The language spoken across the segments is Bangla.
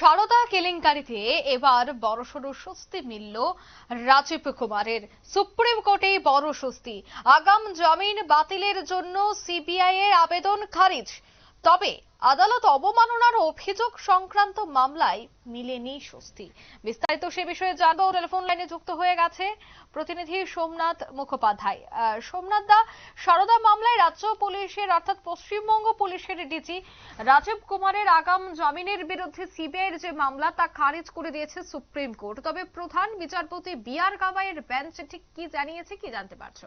সারদা কেলেঙ্কারিতে এবার বড়সড় স্বস্তি মিলল রাজীব কুমারের। সুপ্রিম কোর্টে বড় স্বস্তি। আগাম জামিন বাতিলের জন্য সিবিআই এর আবেদন খারিজ। তবে আদালত অবমাননার অভিযোগ সংক্রান্ত মামলায় মিলেনি স্বস্তি। বিস্তারিত সে বিষয়ে জানব। টেলিফোন লাইনে যুক্ত হয়ে গেছে প্রতিনিধি সোমনাথ মুখোপাধ্যায়। সোমনাথ দা, সারদা মামলায় রাজ্য পুলিশের অর্থাৎ পশ্চিমবঙ্গ পুলিশের ডিজি রাজীব কুমারের আগাম জামিনের বিরুদ্ধে সিবিআইয়ের যে মামলা তা খারিজ করে দিয়েছে সুপ্রিম কোর্ট। তবে প্রধান বিচারপতি বি আর গাবাইয়ের বেঞ্চ ঠিক কি জানিয়েছে কি জানতে পারছ?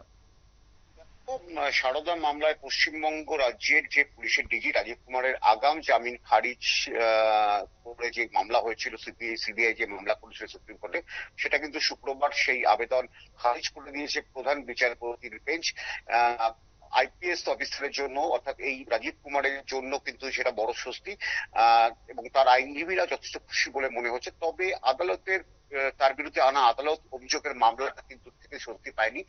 সারদা মামলায় পশ্চিমবঙ্গ রাজ্যের যে পুলিশের ডিজি রাজীব কুমারের আগাম জামিন খারিজ করে যে মামলা হয়েছিল সিবিআই সিবিআই যে মামলা করেছিল সুপ্রিম কোর্টে, সেটা কিন্তু শুক্রবার সেই আবেদন খারিজ করে দিয়েছে প্রধান বিচারপতির বেঞ্চ। আইপিএস অফিসারের জন্য, অর্থাৎ এই রাজীব কুমারের জন্য কিন্তু সেটা বড় স্বস্তি। এবং তার আইনজীবীরা যথেষ্ট খুশি বলে মনে হচ্ছে। তবে আদালতের তার বিরুদ্ধে আনা আদালত অভিযোগের মামলাটা কিন্তু থেকে স্বস্তি পায়নি।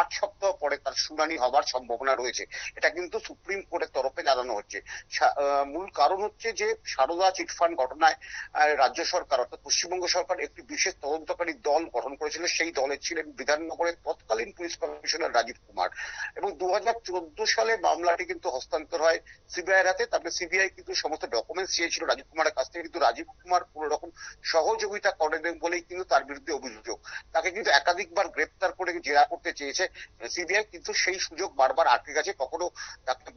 আট সপ্তাহ পরে তার শুনানি হবার সম্ভাবনা রয়েছে। এটা কিন্তু সুপ্রিম কোর্টের তরফে জানানো হচ্ছে। মূল কারণ হচ্ছে যে সারদা চিটফান্ড ঘটনায় রাজ্য সরকার অর্থাৎ পশ্চিমবঙ্গ সরকার একটি বিশেষ তদন্তকারী দল গঠন করেছিল। সেই দলে ছিলেন বিধাননগরের তৎকালীন পুলিশ কমিশনার রাজীব কুমার। এবং দু হাজার চোদ্দ সালে মামলাটি কিন্তু হস্তান্তর হয় সিবিআই এর হাতে। তারপরে সিবিআই কিন্তু সমস্ত ডকুমেন্টস চেয়েছিল রাজীব কুমারের কাছ থেকে। কিন্তু রাজীব কুমার কোনো রকম সহযোগিতা করেন বলেই কিন্তু তার বিরুদ্ধে অভিযোগ। তাকে কিন্তু একাধিকবার গ্রেপ্তার করে জেরা করতে চেয়েছে সিবিআই কিন্তু সেই সুযোগ বারবার আটকে গেছে। কখনো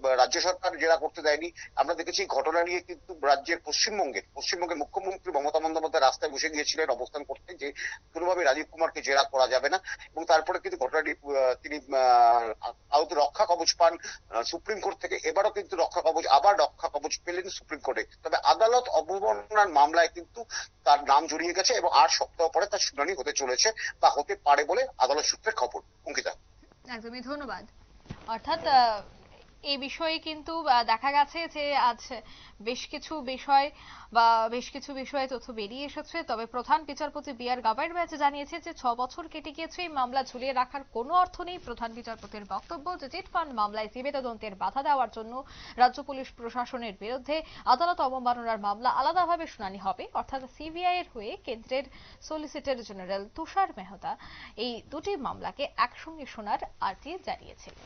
রাজ্য সরকার জেরা করতে দেয়নি। আমরা দেখেছি ঘটনা নিয়ে কিন্তু রাজ্যের পশ্চিমবঙ্গের পশ্চিমবঙ্গের মুখ্যমন্ত্রী মমতা বন্দ্যোপাধ্যায় রাস্তায় বসে গিয়েছিলেন অবস্থান করতে যে কোনোভাবে রাজীব কুমারকে জেরা করা যাবে না। এবং তারপরে কিন্তু ঘটনাটি তিনি আহ, আহত কবচ পান সুপ্রিম কোর্ট থেকে এবারও কিন্তু রক্ষা কবচ আবার রক্ষা কবচ পেলেন সুপ্রিম কোর্টে। তবে আদালত অবমাননার মামলায় কিন্তু তার নাম জড়িয়ে গেছে এবং আট সপ্তাহ পরে তার শুনানি হতে চলেছে বা হতে পারে বলে আদালত সূত্রে খবর। অঙ্কিতা। একদমই, ধন্যবাদ। অর্থাৎ এই বিষয়ে কিন্তু দেখা গেছে যে আজ বেশ কিছু বিষয় বা বেশ কিছু বিষয়ে তথ্য বেরিয়ে এসেছে। তবে প্রধান বিচারপতি বি আর গাবাইয়ের ব্যাচ জানিয়েছে যে ছ বছর কেটে গিয়েছে, এই মামলা ঝুলিয়ে রাখার কোনো অর্থ নেই। প্রধান বিচারপতির বক্তব্য যে চিট ফান্ড মামলায় সিবি তদন্তের বাধা দেওয়ার জন্য রাজ্য পুলিশ প্রশাসনের বিরুদ্ধে আদালত অবমাননার মামলা আলাদাভাবে শুনানি হবে। অর্থাৎ সিবিআই এর হয়ে কেন্দ্রের সলিসিটর জেনারেল তুষার মেহতা এই দুটি মামলাকে একসঙ্গে শোনার আর্জি জানিয়েছিলেন